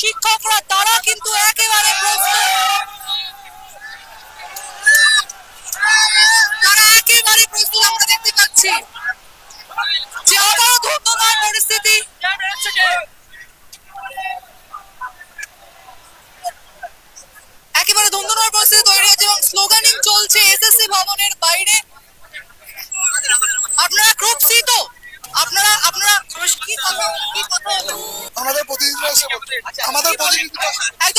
শিক্ষকরা, তারা কিন্তু একেবারে প্রস্তুত। তারা একেবারে প্রস্তুত, আমরা দেখতে পাচ্ছি। যে আবারও পরিস্থিতি। একেবারে ধন্যবাদ পরিস্থিতি তৈরি হয়েছে এবং স্লোগানিং চলছে এসএসসি ভবনের বাইরে। একদম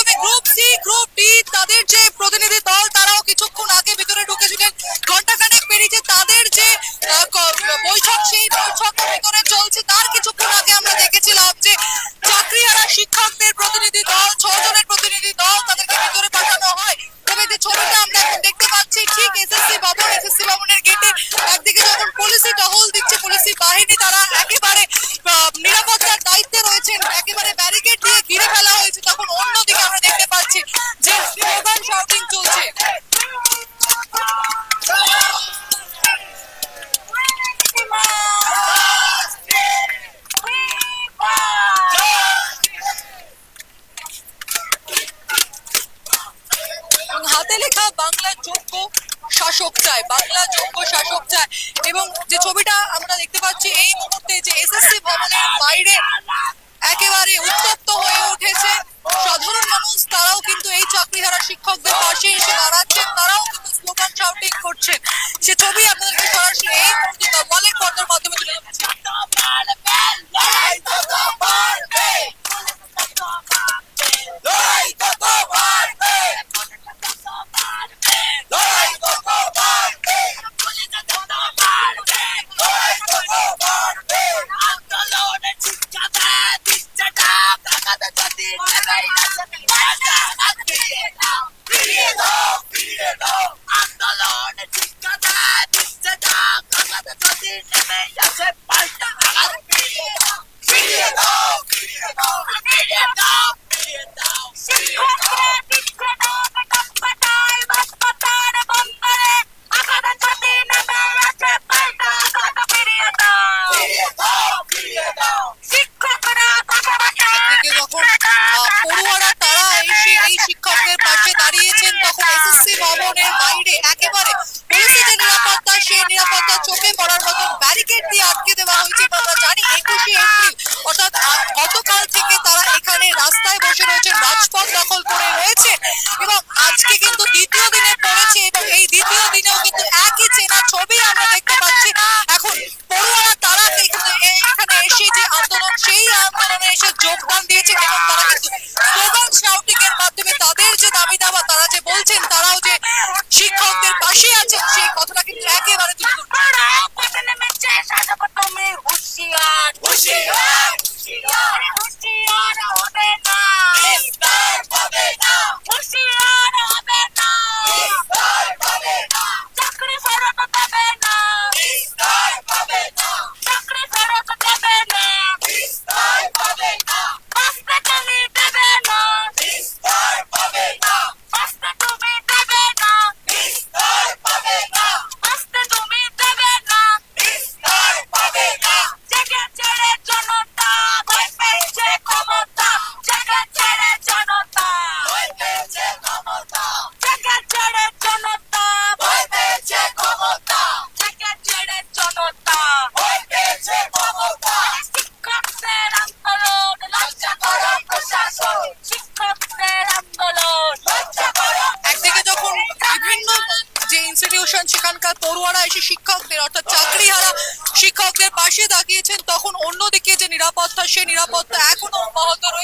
শিক্ষকদের পাশে আছে সেই কথাটা কিন্তু একেবারে তুলে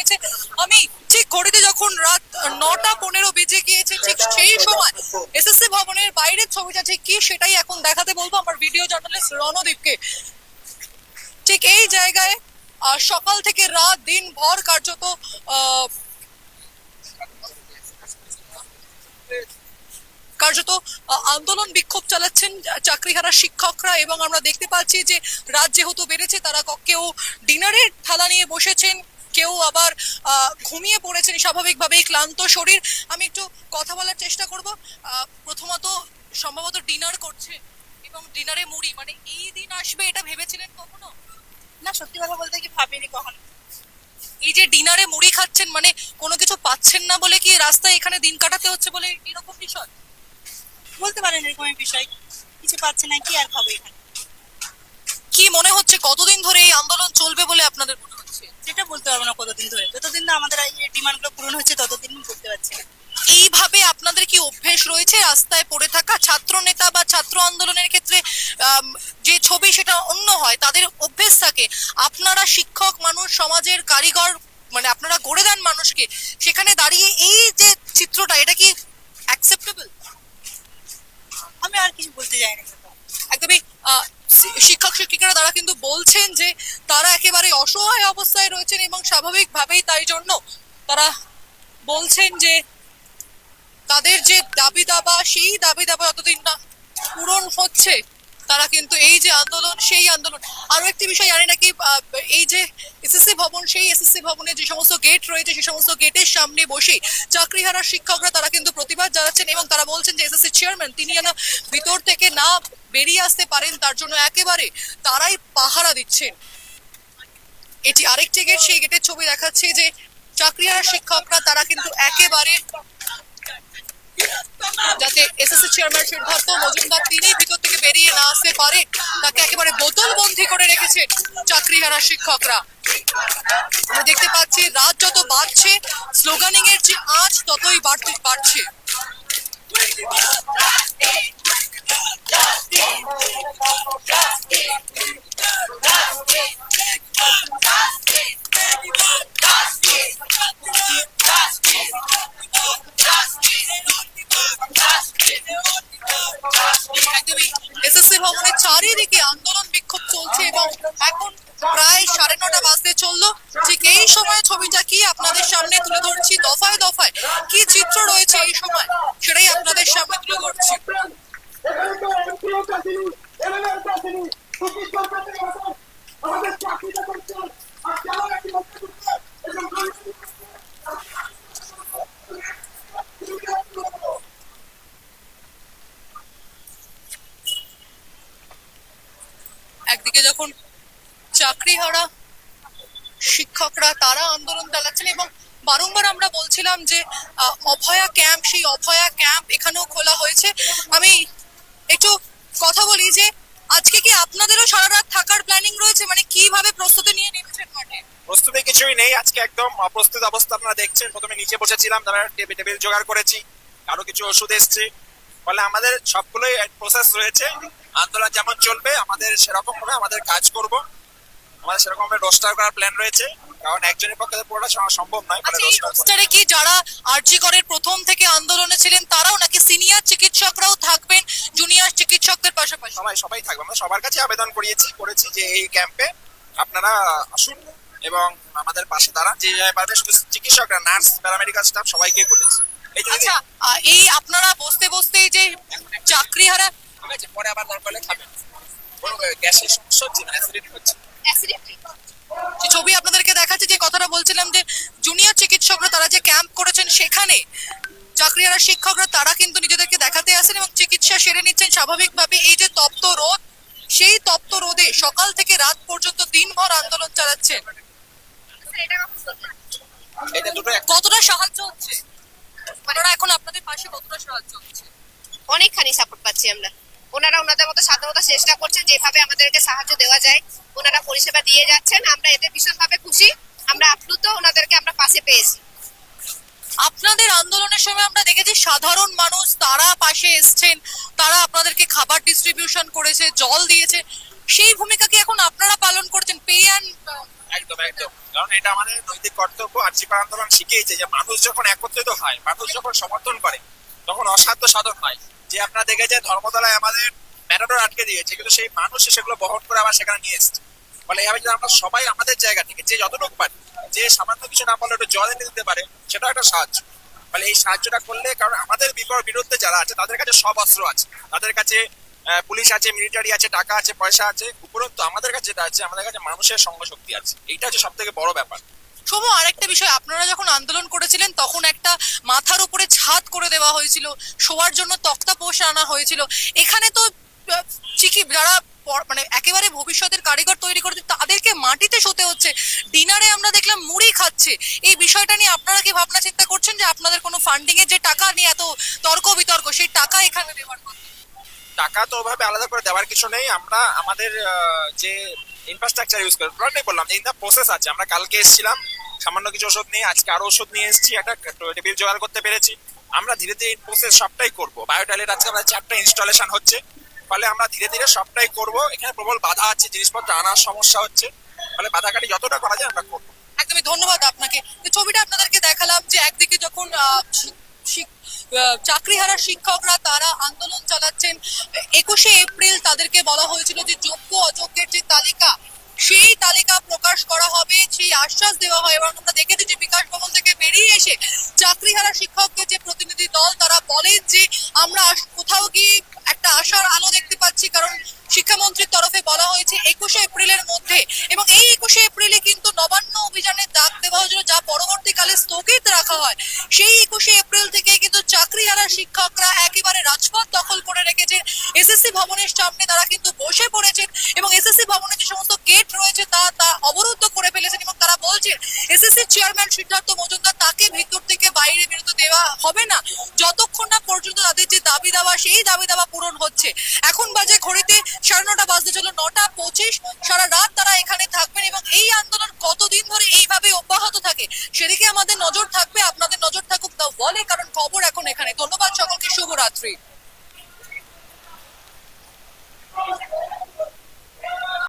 হয়েছে আমি ঠিক ঘড়িতে যখন রাত নটা পনেরো বেজে গিয়েছে, ঠিক সেই সময় এসএসসি ভবনের বাইরের ছবিটা ঠিক কি সেটাই এখন দেখাতে বলব। আমার ভিডিও জার্নালিস্ট রণদীপকে। ঠিক এই জায়গায় সকাল থেকে রাত দিন ভর কার্যত কার্যত আন্দোলন বিক্ষোভ চালাচ্ছেন চাকরিহারা শিক্ষকরা এবং আমরা দেখতে পাচ্ছি যে রাত যেহেতু বেড়েছে, তারা কেউ ডিনারের থালা নিয়ে বসেছেন। কেউ আবার ঘুমিয়ে পড়েছেন স্বাভাবিকভাবেই ক্লান্ত শরীর। আমি একটু কথা বলার চেষ্টা করব। প্রথমত সম্ভবত ডিনার করছে এবং ডিনারে মুড়ি মানে এই দিন আসবে এটা ভেবেছিলেন কখনো? না সত্যি কথা বলতে কি ভাবিনি কখনো। এই যে ডিনারে মুড়ি খাচ্ছেন মানে কোনো কিছু পাচ্ছেন না বলে কি রাস্তায় এখানে দিন কাটাতে হচ্ছে বলে এরকম বিষয়? বলতে পারেন এরকম বিষয়। কিছু পাচ্ছে না কি আর খাব এখানে? কি মনে হচ্ছে কতদিন ধরে এই আন্দোলন চলবে বলে আপনাদের সেটা বলতে পারব না কতদিন ধরে। যতদিন না আমাদের এই ডিমান্ডগুলো পূরণ হচ্ছে ততদিন বলতে পারছি না। এইভাবে আপনাদের কি অভ্যেস রয়েছে? রাস্তায় পড়ে থাকা ছাত্র নেতা বা ছাত্র আন্দোলনের ক্ষেত্রে যে ছবি সেটা অন্য হয় তাদের অভ্যেস থাকে। আপনারা শিক্ষক মানুষ সমাজের কারিগর মানে আপনারা গড়ে দেন মানুষকে সেখানে দাঁড়িয়ে এই যে চিত্রটা এটা কি অ্যাকসেপ্টেবল আমি আর কিছু বলতে চাই না। একদমই শিক্ষক শিক্ষিকারা তারা কিন্তু বলছেন যে তারা একেবারে অসহায় অবস্থায় রয়েছেন এবং স্বাভাবিকভাবেই তাই জন্য তারা বলছেন যে তাদের যে দাবি দাবা, সেই দাবি দাবা যতদিন না পূরণ হচ্ছে। তারা কিন্তু এই যে আন্দোলন, সেই আন্দোলন। আরও একটি বিষয় জানি নাকি এই যে এসএসসি ভবন, সেই এসএসসি ভবনে যে সমস্ত গেট রয়েছে সেই সমস্ত গেটের সামনে বসে চাকরিহারা শিক্ষকরা তারা কিন্তু প্রতিবাদ জানাচ্ছেন এবং তারা বলছেন যে এসএসসি চেয়ারম্যান তিনি যেন ভিতর থেকে না বেরিয়ে আসতে পারেন, তার জন্য একেবারে তারাই পাহারা দিচ্ছেন। এটি আরেকটি গেট সেই গেটের ছবি দেখাচ্ছে যে চাকরিহারা শিক্ষকরা তারা কিন্তু একেবারে যাতে এসএসসি চেয়ারম্যান সিদ্ধার্থ মজুমদার তিনি ভিতর থেকে বেরিয়ে না আসতে পারে, তাকে একেবারে বোতল বন্দি করে রেখেছেন চাকরিহারা শিক্ষকরা। আমরা দেখতে পাচ্ছি, রাত যত বাড়ছে স্লোগানিং এর যে আঁচ ততই বাড়তে বাড়ছে। এই সময় ছবিটা কি আপনাদের সামনে তুলে ধরছি? দফায় দফায় কি চিত্র রয়েছে এই সময়? সেটাই আপনাদের সামনে তুলে ধরছি। একদিকে যখন চাকরিহারা শিক্ষকরা তারা আন্দোলন চালাচ্ছেন এবং বারংবার আমরা বলছিলাম যে অভয়া ক্যাম্প, সেই অভয়া ক্যাম্প এখানেও খোলা হয়েছে। আমি একটু কথা বলি যে, আজকে কি আপনাদেরও সারা রাত থাকার প্ল্যানিং রয়েছে? মানে কীভাবে প্রস্তুতি নিয়ে নেমেছেন মাঠে প্রস্তুতি কিছুই নেই। আজকে একদম অপ্রস্তুত অবস্থা আপনারা দেখছেন। প্রথমে নিচে বসেছিলাম তারা টেবিল জোগাড় করেছি। আরও কিছু ওষুধ এসছে। ফলে আমাদের সবগুলোই প্রসেস রয়েছে। আন্দোলন যেমন চলবে, আমাদের সেরকম ভাবে আমাদের কাজ করব। আমাদের সেরকম ভাবে রোস্টার করার প্ল্যান রয়েছে। কারণ একজনের পক্ষে তো পুরোটা সম- সম্ভব নয় ফলে আচ্ছা এই roster করা- রোস্টারে কি যারা আরজি করের প্রথম থেকে আন্দোলনে ছিলেন তারাও নাকি সিনিয়র চিকিৎসকরাও থাকবেন জুনিয়র চিকিৎসকদের পাশাপাশি? সবাই সবাই থাকবে। আমরা সবার কাছে আবেদন করিয়েছি করেছি যে এই ক্যাম্পে আপনারা আসুন এবং আমাদের পাশে দাঁড়ান। যে পারবে শুধু চিকিৎসকরা নার্স প্যারামেডিক্যাল স্টাফ সবাইকে বলেছি। আচ্ছা এই আপনারা বসতে বসতে যে চাকরিহারা ঠিক আছে পরে আবার দরকার হলে খাবেন। গ্যাসের সমস্যা হচ্ছে অ্যাসিডিটি হচ্ছে। যে ছবি আপনাদেরকে দেখাচ্ছি যে কথাটা বলছিলাম যে জুনিয়র চিকিৎসকরা তারা যে ক্যাম্প করেছেন সেখানে চাকরিহারা শিক্ষকরা তারা কিন্তু নিজেদেরকে দেখাতে আসেন এবং চিকিৎসা সেরে নিচ্ছেন। স্বাভাবিকভাবে এই যে তপ্ত রোদ সেই তপ্ত রোদে সকাল থেকে রাত পর্যন্ত দিনভর আন্দোলন চালাচ্ছেন এটা দুটো এক কতটা সাহায্য হচ্ছে? ওনারা এখন আপনাদের পাশে কতটা সাহায্য হচ্ছে? অনেকখানি সাপোর্ট পাচ্ছি আমরা। ওনারা ওনাদের মতো সাধ্যমতো চেষ্টা করছেন যেভাবে আমাদেরকে সাহায্য দেওয়া যায়। ওনারা পরিষেবা দিয়ে যাচ্ছেন। আমরা এতে ভীষণভাবে খুশি। আমরা আপ্লুত ওনাদেরকে আমরা পাশে পেয়েছি। আপনাদের আন্দোলনের সময় আমরা দেখেছি সাধারণ মানুষ তারা পাশে এসছেন তারা আপনাদেরকে খাবার ডিস্ট্রিবিউশন করেছে জল দিয়েছে। সেই ভূমিকা কি এখন আপনারা পালন করছেন? পে অ্যান্ড একদম একদম। কারণ এটা আমাদের নৈতিক কর্তব্য। আর জীবন আন্দোলন শিখিয়েছে যে মানুষ যখন একত্রিত হয় মানুষ যখন সমর্থন করে তখন অসাধ্য সাধন হয়। যে আপনারা দেখেছেন ধর্মতলায় আমাদের ম্যাটাডোর আটকে দিয়েছে, কিন্তু সেই মানুষ সেগুলো বহন করে আবার সেখানে নিয়ে এসছে। ফলে এইভাবে যদি আমরা সবাই আমাদের জায়গা থেকে, যে যতটুকু পারি, যে সামান্য কিছু না পারলে একটু জল এনে দিতে পারে, সেটাও একটা সাহায্য। ফলে এই সাহায্যটা করলে কারণ আমাদের বিরুদ্ধে যারা আছে, তাদের কাছে সব অস্ত্র আছে। তাদের কাছে পুলিশ আছে, মিলিটারি আছে, টাকা আছে, পয়সা আছে, উপরন্তু আমাদের কাছে যেটা আছে, আমাদের কাছে মানুষের সঙ্গ শক্তি আছে। এইটা হচ্ছে সব থেকে বড় ব্যাপার। শুভ আরেকটা বিষয়, আপনারা যখন আন্দোলন করেছিলেন, তখন একটা মাথার উপরে ছাদ করে দেওয়া হয়েছিল। শোয়ার জন্য তক্তা পোষ আনা হয়েছিল। এখানে তো চিকি যারা মানে একেবারে ভবিষ্যতের কারিগর তৈরি করছে, তাদেরকে মাটিতে শুতে হচ্ছে। ডিনারে আমরা দেখলাম মুড়ি খাচ্ছে। এই বিষয়টা নিয়ে আপনারা কি ভাবনা চিন্তা করছেন যে আপনাদের কোনো ফান্ডিং এর যে টাকা নিয়ে এত তর্ক বিতর্ক, সেই টাকা এখানে দেওয়ার টাকা তো ওভাবে আলাদা করে দেওয়ার কিছু নেই। আমরা, আমাদের যে ইনফ্রাস্ট্রাকচার ইউজ করি বললাম ইন প্রসেস আছে। আমরা কালকে এসেছিলাম সামান্য কিছু ওষুধ নিয়ে, আজকে আরও ওষুধ নিয়ে এসেছি, একটা টেবিল জোগাড় করতে পেরেছি। আমরা ধীরে ধীরে প্রসেস সবটাই করব। বায়োটাইলের আজকে আমরা চারটা ইনস্টলেশন হচ্ছে। ফলে আমরা ধীরে ধীরে সবটাই করব। এখানে প্রবল বাধা আছে, জিনিসপত্র আনার সমস্যা হচ্ছে। ফলে বাধা কাটি যতটা করা যায় আমরা করব। একদমই ধন্যবাদ আপনাকে। ছবিটা আপনাদেরকে দেখালাম যে একদিকে যখন শি- চাকরিহারা শিক্ষকরা তারা আন্দোলন চালাচ্ছেন, একুশে এপ্রিল তাদেরকে বলা হয়েছিল যে যোগ্য অযোগ্যের যে তালিকা সেই তালিকা প্রকাশ করা হবে, সেই আশ্বাস দেওয়া হয় এবং আমরা দেখেছি যে বিকাশ ভবন থেকে বেরিয়ে এসে চাকরিহারা শিক্ষকদের যে প্রতিনিধি দল, তারা বলেন যে আমরা কোথাও গিয়ে একটা আশার আলো দেখতে পাচ্ছি। কারণ শিক্ষামন্ত্রীর তরফে বলা হয়েছে, একুশে এপ্রিলের মধ্যে এবং এই একুশে এপ্রিলে কিন্তু নবান্ন অভিযানের দেওয়া হয়েছিল যা পরবর্তীকালে স্থগিত রাখা হয়। সেই একুশে এপ্রিল থেকে কিন্তু চাকরিহারা শিক্ষকরা একেবারে রাজপথ দখল করে রেখেছেন। এসএসসি ভবনের সামনে তারা কিন্তু বসে পড়েছেন এবং এসএসসি ভবনের যে সমস্ত গেট রয়েছে তা তা অবরুদ্ধ করে ফেলেছেন এবং তারা বলছেন এসএসসি চেয়ারম্যান সিদ্ধার্থ মজুমদার তাকে ভিতর থেকে বাইরে দেওয়া হবে না। যতক্ষণ না পর্যন্ত তাদের যে দাবি দাওয়া, সেই দাবি দাওয়া পূরণ হচ্ছে। এখন বাজে ঘড়িতে সাড়ে নটা বাজতে চলো নটা পঁচিশ। সারা রাত তারা এখানে থাকবেন এবং এই আন্দোলন কতদিন ধরে এইভাবে অব্যাহত থাকে, সেদিকে আমাদের নজর থাকবে। আপনাদের নজর থাকুক তাও বলে কারণ খবর এখন এখানে। ধন্যবাদ সকলকে, শুভরাত্রি।